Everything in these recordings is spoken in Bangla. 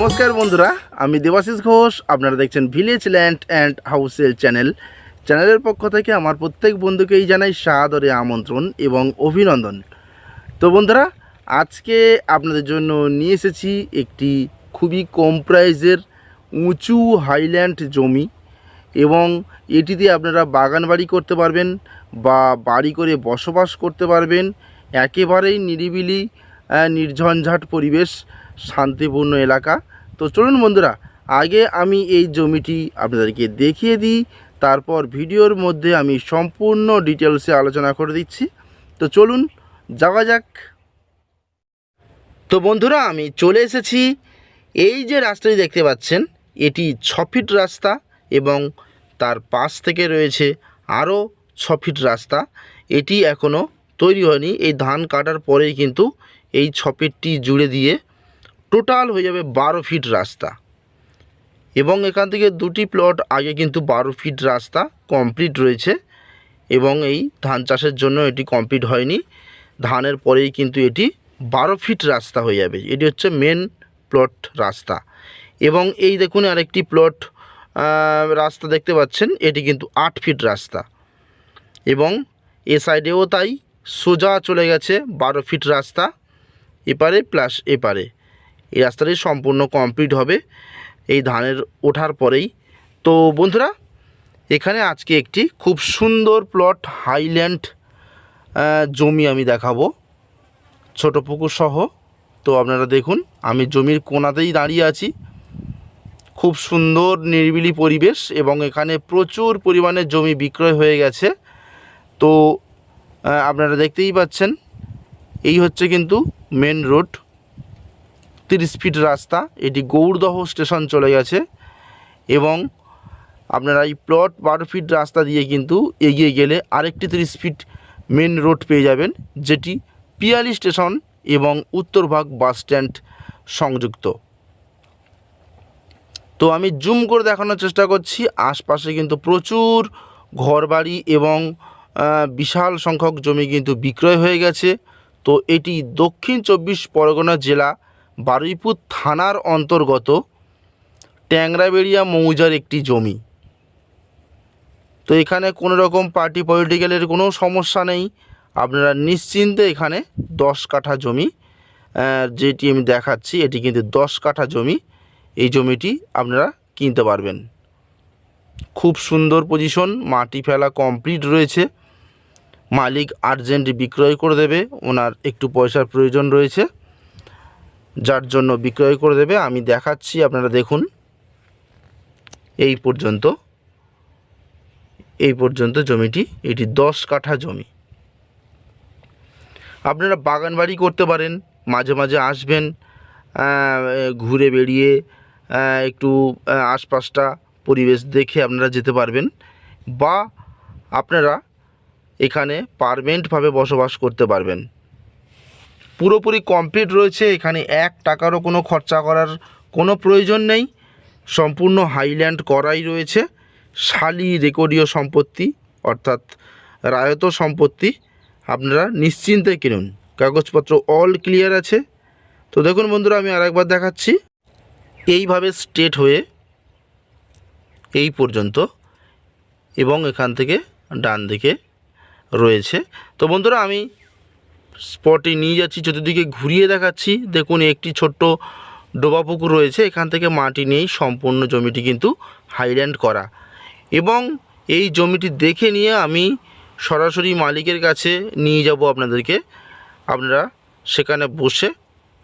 নমস্কার বন্ধুরা, আমি দেবাশিস ঘোষ, আপনারা দেখছেন ভিলেজ ল্যান্ড অ্যান্ড হাউসেল চ্যানেল চ্যানেলের পক্ষ থেকে আমার প্রত্যেক বন্ধুকেই জানাই সাদরে আমন্ত্রণ এবং অভিনন্দন। তো বন্ধুরা, আজকে আপনাদের জন্য নিয়ে এসেছি একটি খুবই কম প্রাইজের উঁচু হাইল্যান্ড জমি এবং এটিতে আপনারা বাগান বাড়ি করতে পারবেন বা বাড়ি করে বসবাস করতে পারবেন। একেবারেই নিরিবিলি নির্ঝঞ্ঝাট পরিবেশ। শান্তিপূর্ণ এলাকা। তো চলুন বন্ধুরা, আগে আমি এই জমিটি আপনাদেরকে দেখিয়ে দিই, তারপর ভিডিওর মধ্যে আমি সম্পূর্ণ ডিটেলসে আলোচনা করে দিচ্ছি। তো চলুন, যাওয়া যাক। তো বন্ধুরা, আমি চলে এসেছি। এই যে রাস্তাটি দেখতে পাচ্ছেন, এটি ছ ফিট রাস্তা এবং তার পাশ থেকে রয়েছে আরও ছ ফিট রাস্তা। এটি এখনও তৈরি হয়নি। এই ধান কাটার পরেই কিন্তু এই ছ ফিটটি জুড়ে দিয়ে টোটাল হয়ে যাবে বারো ফিট রাস্তা। এবং এখান থেকে দুটি প্লট আগে কিন্তু বারো ফিট রাস্তা কমপ্লিট রয়েছে এবং এই ধান চাষের জন্য এটি কমপ্লিট হয়নি। ধানের পরেই কিন্তু এটি বারো ফিট রাস্তা হয়ে যাবে। এটি হচ্ছে মেন প্লট রাস্তা। এবং এই দেখুন আরেকটি প্লট রাস্তা দেখতে পাচ্ছেন, এটি কিন্তু আট ফিট রাস্তা। এবং এ সাইডেও তাই সোজা চলে গেছে বারো ফিট রাস্তা, এপারে প্লাস এপারে। এই রাস্তাটি সম্পূর্ণ কমপ্লিট হবে। এই ধানের ওঠার পরেই। তো বন্ধুরা, এখানে আজকে একটি খুব সুন্দর প্লট হাইল্যান্ড জমি আমি দেখাবো। ছোট পুকুর সহ। তো আপনারা দেখুন, আমি জমির কোনাতেই দাঁড়িয়ে আছি। খুব সুন্দর নিরিবিলি পরিবেশ এবং এখানে প্রচুর পরিমাণে জমি বিক্রয় হয়ে গেছে। তো আপনারা দেখতেই পাচ্ছেন, এই হচ্ছে কিন্তু মেন রোড তিরিশ ফিট রাস্তা, এটি গৌরদহ স্টেশন চলে গেছে এবং আপনারা এই প্লট বারো ফিট রাস্তা দিয়ে কিন্তু এগিয়ে গেলে আরেকটি তিরিশ ফিট মেন রোড পেয়ে যাবেন, যেটি পিয়ালি স্টেশন এবং উত্তরভাগ বাস স্ট্যান্ড সংযুক্ত। তো আমি জুম করে দেখানোর চেষ্টা করছি, আশপাশে কিন্তু প্রচুর ঘরবাড়ি এবং বিশাল সংখ্যক জমি কিন্তু বিক্রয় হয়ে গেছে। তো এটি দক্ষিণ চব্বিশ পরগনা জেলা বারুইপুর থানার অন্তর্গত ট্যাংরাবেড়িয়া মৌজার একটি জমি। তো এখানে কোনো রকম পার্টি পলিটিক্যালের কোনো সমস্যা নেই। আপনারা নিশ্চিন্তে এখানে দশ কাঠা জমি যেটি আমি দেখাচ্ছি, এটি কিন্তু দশ কাঠা জমি, এই জমিটি আপনারা কিনতে পারবেন। খুব সুন্দর পজিশন মাটি ফেলা কমপ্লিট রয়েছে। মালিক আর্জেন্ট বিক্রয় করে দেবে, ওনার একটু পয়সার প্রয়োজন রয়েছে। যার জন্য বিক্রয় করে দেবে। আমি দেখাচ্ছি আপনারা দেখুন। এই পর্যন্ত এই পর্যন্ত জমিটি এটি দশ কাঠা জমি। আপনারা বাগান বাড়ি করতে পারেন মাঝে মাঝে আসবেন ঘুরে আহ, একটু আশপাশটা পরিবেশ দেখে আপনারা যেতে পারবেন। বা আপনারা এখানে পারমেন্টভাবে বসবাস করতে পারবেন। পুরোপুরি কমপ্লিট রয়েছে, এখানে এক টাকারও কোনো খরচা করার কোনো প্রয়োজন নেই। সম্পূর্ণ হাইল্যান্ড করাই রয়েছে। শালি রেকর্ডীয় সম্পত্তি, অর্থাৎ রায়ত সম্পত্তি, আপনারা নিশ্চিন্তে কিনুন। কাগজপত্র অল ক্লিয়ার আছে। তো দেখুন বন্ধুরা, আমি আরেকবার দেখাচ্ছি। এইভাবে স্টেট হয়ে এই পর্যন্ত এবং এখান থেকে ডান দিকে রয়েছে। তো বন্ধুরা, আমি স্পটে নিয়ে যাচ্ছি, চতুর্দিকে ঘুরিয়ে দেখাচ্ছি। দেখুন, একটি ছোট্ট ডোবা পুকুর রয়েছে, এখান থেকে মাটি নিয়েই সম্পূর্ণ জমিটি কিন্তু হাইল্যান্ড করা। এবং এই জমিটি দেখে নিয়ে আমি সরাসরি মালিকের কাছে নিয়ে যাব আপনাদেরকে। আপনারা সেখানে বসে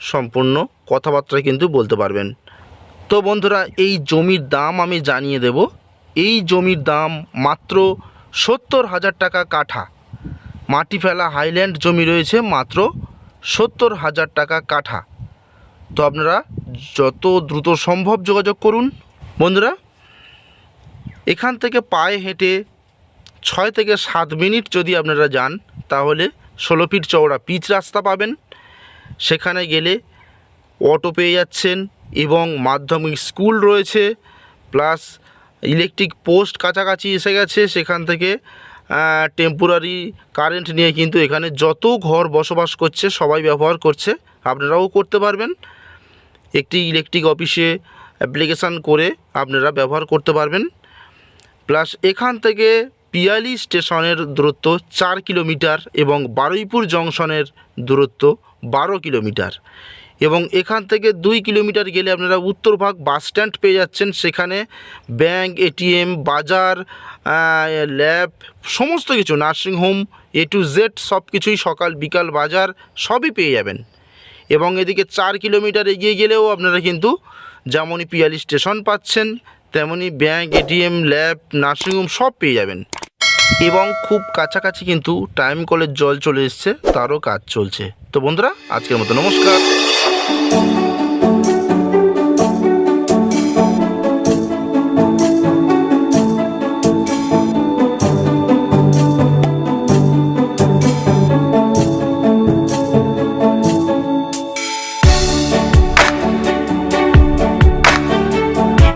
সম্পূর্ণ কথাবার্তা কিন্তু বলতে পারবেন। তো বন্ধুরা, এই জমির দাম আমি জানিয়ে দেব। এই জমির দাম মাত্র সত্তর হাজার টাকা কাঠা। মাটি ফেলা হাইল্যান্ড জমি রয়েছে মাত্র সত্তর হাজার টাকা কাঠা। তো আপনারা যত দ্রুত সম্ভব যোগাযোগ করুন। বন্ধুরা, এখান থেকে পায়ে হেঁটে ছয় থেকে সাত মিনিট যদি আপনারা যান, তাহলে ষোলো ফিট চওড়া পিচ রাস্তা পাবেন। সেখানে গেলে অটো পেয়ে যাচ্ছেন এবং মাধ্যমিক স্কুল রয়েছে, প্লাস ইলেকট্রিক পোস্ট কাছাকাছি এসে গেছে। সেখান থেকে টেম্পোরারি কারেন্ট নিয়ে কিন্তু এখানে যত ঘর বসবাস করছে, সবাই ব্যবহার করছে। আপনারাও করতে পারবেন। একটি ইলেকট্রিক অফিসে অ্যাপ্লিকেশান করে আপনারা ব্যবহার করতে পারবেন। প্লাস এখান থেকে পিয়ালি স্টেশনের দূরত্ব চার কিলোমিটার এবং বারুইপুর জংশনের দূরত্ব বারো কিলোমিটার। এবং এখান থেকে দুই কিলোমিটার গেলে আপনারা উত্তরভাগ বাস স্ট্যান্ড পেয়ে যাচ্ছেন। সেখানে ব্যাংক, এটিএম, বাজার ল্যাব, সমস্ত কিছু নার্সিংহোম এ টু জেড সব কিছুই সকাল, বিকাল, বাজার, সবই পেয়ে যাবেন। এবং এদিকে চার কিলোমিটার এগিয়ে গেলেও আপনারা কিন্তু যেমনই পিয়ালি স্টেশন পাচ্ছেন, তেমনই ব্যাংক, এটিএম, ল্যাব নার্সিংহোম সব পেয়ে যাবেন। এবং খুব কাছাকাছি কিন্তু টাইম কলের জল চলে এসছে, তারও কাজ চলছে। তো বন্ধুরা, আজকের মতো নমস্কার। Oh.